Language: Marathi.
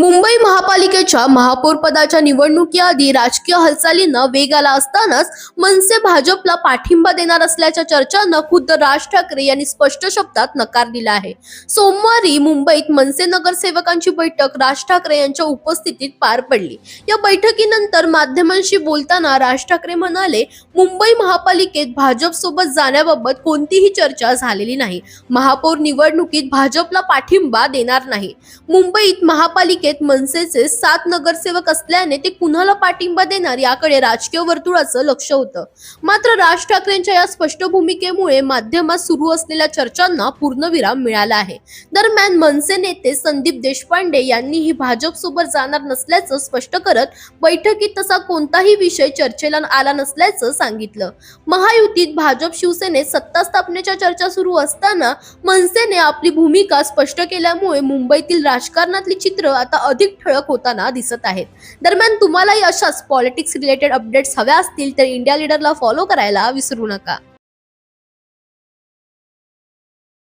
मुंबई महापालिकेच्या महापौर पदाच्या निवडणुकीआधी राजकीय हालचालींना वेग आला असतानाच मनसे भाजपला पाठिंबा देणार असल्याच्या चर्चांना खुद्द राज ठाकरे यांनी स्पष्ट शब्दात नकार दिला आहे. सोमवारी मुंबईत मनसे नगरसेवकांची बैठक राज ठाकरे यांच्या उपस्थितीत पार पडली. या बैठकीनंतर माध्यमांशी बोलताना राज ठाकरे म्हणाले मुंबई महापालिकेत भाजप सोबत जाण्याबाबत कोणतीही चर्चा झालेली नाही. महापौर निवडणुकीत भाजपला पाठिंबा देणार नाही. मुंबईत महापालिकेत मनसे मनसेचे सात नगरसेवक असल्याने ते कुणाला पाठिंबा देणार याकडे राजकीय वर्तुळाचं लक्ष होतं. मात्र राज ठाकरेंच्या या स्पष्ट भूमिकेमुळे माध्यमात सुरू असलेल्या चर्चांना पूर्णविराम मिळाला आहे. दरम्यान मनसे नेते संदीप देशपांडे यांनीही भाजप सोबत जाणार नसल्याचं स्पष्ट करत बैठकीत तसा कोणताही विषय चर्चेला आला नसल्याचं सांगितलं. महायुतीत भाजप शिवसेनेत सत्ता स्थापनेच्या चर्चा सुरू असताना मनसेने आपली भूमिका स्पष्ट केल्यामुळे मुंबईतील राजकारणातली चित्र आता अधिक ठळक ठळक होताना दिसत आहेत. दरम्यान तुम्हालाही अशाच पॉलिटिक्स रिलेटेड अपडेट्स हव्या असतील तर इंडिया लीडरला फॉलो करायला विसरू नका.